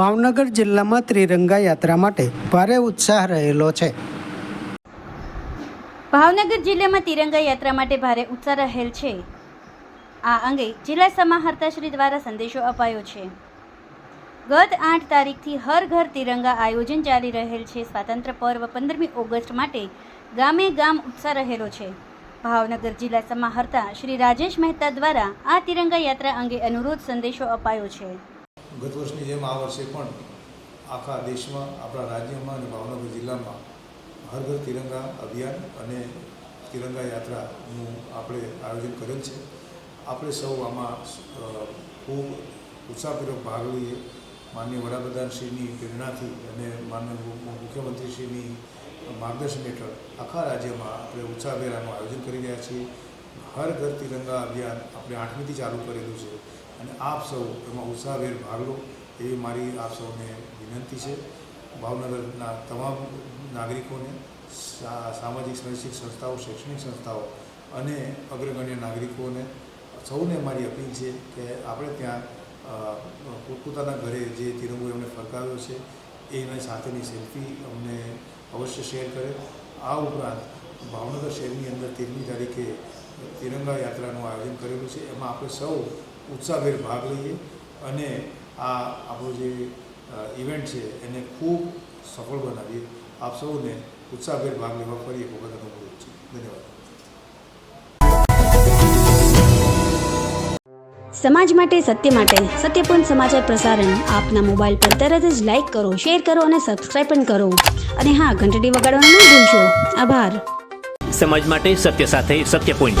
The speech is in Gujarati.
ભાવનગર જિલ્લામાં ત્રિરંગા યાત્રા માટે ભારે ઉત્સાહ રહેલો છે. ભાવનગર જિલ્લામાં તિરંગા યાત્રા માટે ભારે ઉત્સાહ રહેલ છે. આ અંગે જિલ્લા સમાહર્તાશ્રી દ્વારા સંદેશો અપાયો છે. ગત આઠ તારીખથી હર ઘર તિરંગા આયોજન ચાલી રહેલ છે. સ્વાતંત્ર્ય પર્વ પંદરમી ઓગસ્ટ માટે ગામે ગામ ઉત્સાહ રહેલો છે. ભાવનગર જિલ્લા સમાહર્તા શ્રી રાજેશ મહેતા દ્વારા આ તિરંગા યાત્રા અંગે અનુરોધ સંદેશો અપાયો છે. ગત વર્ષની જેમ આ વર્ષે પણ આખા દેશમાં, આપણા રાજ્યમાં અને ભાવનગર જિલ્લામાં હર ઘર તિરંગા અભિયાન અને તિરંગા યાત્રાનું આપણે આયોજન કરેલ છે. આપણે સૌ આમાં ખૂબ ઉત્સાહપૂર્વક ભાગ લઈએ. માનનીય વડાપ્રધાનશ્રીની પ્રેરણાથી અને માનનીય મુ- મુખ્યમંત્રીશ્રીની માર્ગદર્શન હેઠળ આખા રાજ્યમાં આપણે ઉત્સાહભેરાનું આયોજન કરી રહ્યા છીએ. હર ઘર તિરંગા અભિયાન આપણે આઠમીથી ચાલુ કરેલું છે. અને આપ સૌ એમાં ઉત્સાહભેર ભાગ લો એવી મારી આપ સૌને વિનંતી છે. ભાવનગરના તમામ નાગરિકોને સામાજિક શૈક્ષિક સંસ્થાઓ, શૈક્ષણિક સંસ્થાઓ અને અગ્રગણ્ય નાગરિકોને સૌને મારી અપીલ છે કે આપણે ત્યાં પોતપોતાના ઘરે જે તિરંગો એમને ફરકાવ્યો છે, એની સાથેની સેલ્ફી અમને અવશ્ય શેર કરે. આ ઉપરાંત ભાવનગર શહેરની અંદર તેરમી તારીખે તિરંગા યાત્રાનું આયોજન કરેલું છે. એમાં આપણે સૌ ઉત્સાહભેર ભાગ લઈએ અને આ આપણો જે ઇવેન્ટ છે એને ખૂબ સફળ બનાવીએ. આપ સૌને ઉત્સાહભેર ભાગ લેવા ફરી એક વખત અનુરોધ છે. ધન્યવાદ. સમાજ માટે સત્ય માટે સત્યપૂર્ણ સમાચાર પ્રસારણ આપના મોબાઈલ પર તરત જ લાઈક કરો શેર કરો અને સબસ્ક્રાઈબ પણ કરો. અને હા ઘંટડી વગાડવાનું ન ભૂલશો. આભાર. સમાજ માટે સત્ય સાથે સત્ય પોઈન્ટ